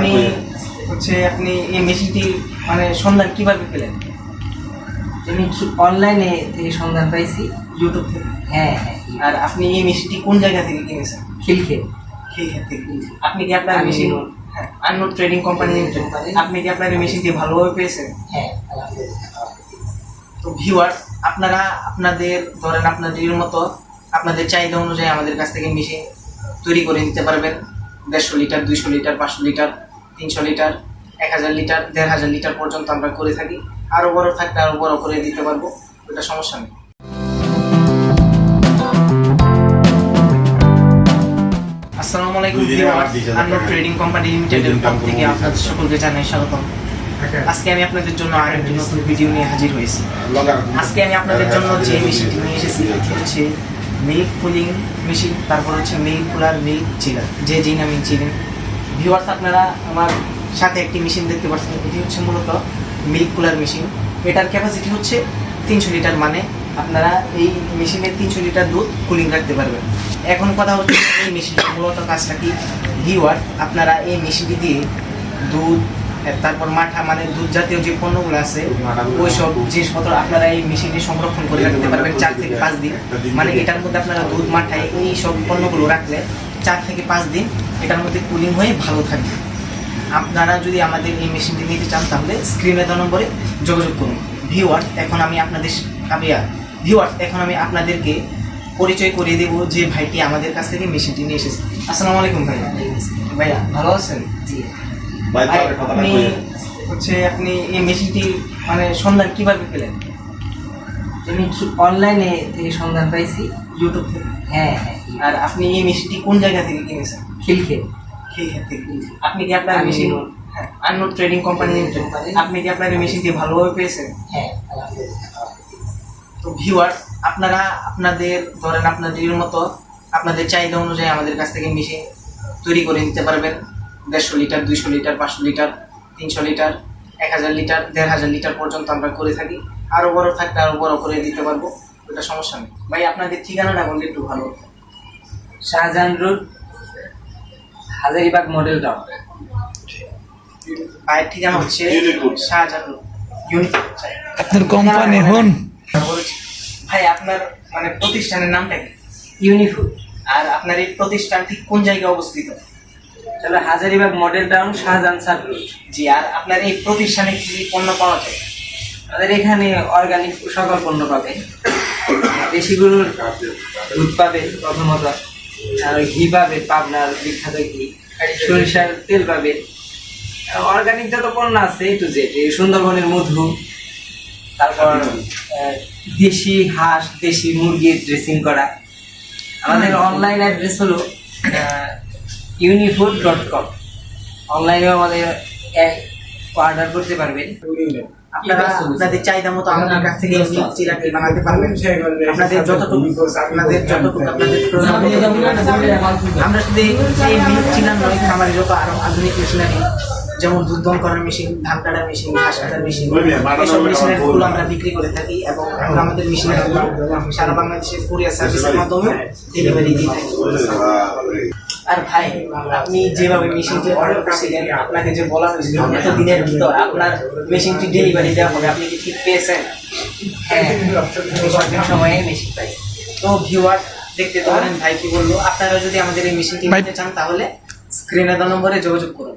আপনি হচ্ছে আপনি এই মেশিনটি মানে সন্ধান কীভাবে পেলেন? আমি অনলাইনে থেকে সন্ধান পাইছি? ইউটিউব থেকে? হ্যাঁ হ্যাঁ। আর আপনি এই মেশিনটি কোন জায়গা থেকে কিনেছেন? খিলখে। খেয়ে থেকে। আপনি কি আপনার মেশিন। হ্যাঁ। আননোট ট্রেডিং কোম্পানি। আপনি কি আপনার এই মেশিনটি ভালোভাবে পেয়েছেন? হ্যাঁ তো ভিউয়ার্স আপনারা আপনাদের ধরেন আপনাদের মতো আপনাদের চাহিদা অনুযায়ী আমাদের কাছ থেকে মেশিন তৈরি করে নিতে পারবেন। দেড়শো লিটার দুইশো লিটার পাঁচশো লিটার। তিনশো লিটার এক হাজার লিটার দেড় হাজার লিটার পর্যন্ত আমরা করে থাকি। আরও বড় থাকলে আরও বড় করে দিতে পারব ওটা সমস্যা নেই। আসসালামু আলাইকুম টাকা। ট্রেডিং কোম্পানি লিমিটেডের পক্ষ থেকে আপনাদের সকলকে জানাই স্বাগতম। আজকে আমি আপনাদের জন্য আরেকটি নতুন ভিডিও নিয়ে হাজির হয়েছি। আজকে আমি আপনাদের জন্য যে মেশিনটি নিয়ে এসেছি এটি হচ্ছে মিল্ক পুলিং মেশিন তারপর হচ্ছে মিল্ক কুলার মিল্ক চিলার যে যেই নামে চিনেন ভিউয়ার্স আপনারা আমার সাথে একটি মেশিন দেখতে পাচ্ছেন। এটি হচ্ছে মূলত মিল্ক কুলার মেশিন এটার ক্যাপাসিটি হচ্ছে তিনশো লিটার মানে আপনারা এই মেশিনের তিনশো লিটার দুধ কুলিং রাখতে পারবেন। এখন কথা হচ্ছে এই মেশিনটির মূলত কাজটা কি? ভিউয়ার্স আপনারা এই মেশিনটি দিয়ে দুধ তারপর মাঠা মানে দুধ জাতীয় যে পণ্যগুলো আছে ওই সব জিনিসপত্র আপনারা এই মেশিনে সংরক্ষণ করে রাখতে পারবেন চার থেকে পাঁচ দিন। মানে এটার মধ্যে আপনারা দুধ মাঠায় এই সব পণ্যগুলো রাখলে চার থেকে পাঁচ দিন এটার মধ্যে কুলিং হয়ে ভালো থাকবে। আপনারা যদি আমাদের এই মেশিনটি নিতে চান তাহলে স্ক্রিনে দেওয়া নম্বরে যোগাযোগ করুন। ভিউয়ার্স এখন আমি আপনাদের আবিয়া ভিউয়ার্স এখন আমি আপনাদেরকে পরিচয় করিয়ে দেবো যে ভাইটি আমাদের কাছ থেকে মেশিনটি নিয়ে এসেছে। আসসালামু আলাইকুম ভাইয়া। ভাইয়া ভালো আছেন? জি। আপনি হচ্ছে আপনি এই মেশিনটি মানে সন্ধান কীভাবে পেলেন? আমি অনলাইনে থেকে সন্ধান পাইছি? ইউটিউব থেকে? হ্যাঁ হ্যাঁ। আর আপনি এই মেশিনটি কোন জায়গা থেকে কিনেছেন? খিলখে। খেয়ে থেকে। আপনি কি আপনার মেশিন। হ্যাঁ আননোট ট্রেডিং কোম্পানি। আপনি কি আপনার এই মেশিনটি ভালোভাবে পেয়েছেন? হ্যাঁ তো ভিউয়ার্স আপনারা আপনাদের ধরেন আপনাদের মতো আপনাদের চাহিদা অনুযায়ী আমাদের কাছ থেকে মেশিন তৈরি করে নিতে পারবেন। দেড়শো লিটার দুইশো লিটার পাঁচশো লিটার তিনশো লিটার এক হাজার লিটার দেড় হাজার লিটার পর্যন্ত আমরা করে থাকি। আরও বড় থাকতে আরও বড় করে দিতে পারব ওটা সমস্যা নেই। ভাই আপনাদের ঠিকানাটা বললে একটু ভালো Shahjahan road Hazaribagh model town. ভাইয়ের ঠিকানা হচ্ছে। শাহজাহান ইউনিফর্ম আপনার কোম্পানি হন। ভাই আপনার মানে প্রতিষ্ঠানের নামটা কি? ইউনিফুড আর আপনার এই প্রতিষ্ঠানটি কোন জায়গায় অবস্থিত? তাহলে হাজারিবাগ মডেল টাউন শাহজাহান সার রোড। জি আর আপনার এই প্রতিষ্ঠানে কি পণ্য পাওয়া যায়? আমাদের এখানে অর্গানিক সকল পণ্য পাবে। দেশি গরুর দুধ পাবে প্রথমত আর ঘি পাবে পাবনার বিখ্যাত ঘি। সরিষার তেল পাবে। অর্গানিক যত পণ্য আছে টু জেড সুন্দরবনের মধু তারপর দেশি হাঁস দেশি মুরগির ড্রেসিং করা। আমাদের অনলাইন অ্যাড্রেস হলো ইউনিফুড ডট কম অনলাইনেও আমাদের অর্ডার করতে পারবেন। আপনারা আপনাদের চাহিদা মতো আমাদের কাছ থেকে বানাতে পারবেন। আপনাদের যতটুকু আপনাদের যতটুকু আপনাদের আমরা শুধু এই এই মিল্ক চিলার নয় খামারে যত আরও আধুনিক মেশিনারি যেমন দুধ দম করার মেশিন ধান কাটার মেশিন ঘাস কাটার মেশিন এসব মেশিনেরগুলো আমরা বিক্রি করে থাকি এবং আমরা আমাদের মেশিনের সারা বাংলাদেশের কুরিয়ার সার্ভিসের মাধ্যমে ডেলিভারি দিয়ে থাকি। আর ভাই আপনি যেভাবে মেশিনটি অর্ডার করছিলেন আপনাকে যে বলা হয়েছিল এত দিনের ভিতর আপনার মেশিনটি ডেলিভারি দেওয়া হবে আপনি কি ঠিক পেয়েছেন? হ্যাঁ সময়ে মেশিন পাই। তো ভিউয়ার দেখতে পারেন ভাই কি বলল আপনারা যদি আমাদের এই মেশিনটি নিতে চান তাহলে স্ক্রিনে দেওয়া নম্বরে যোগাযোগ করুন।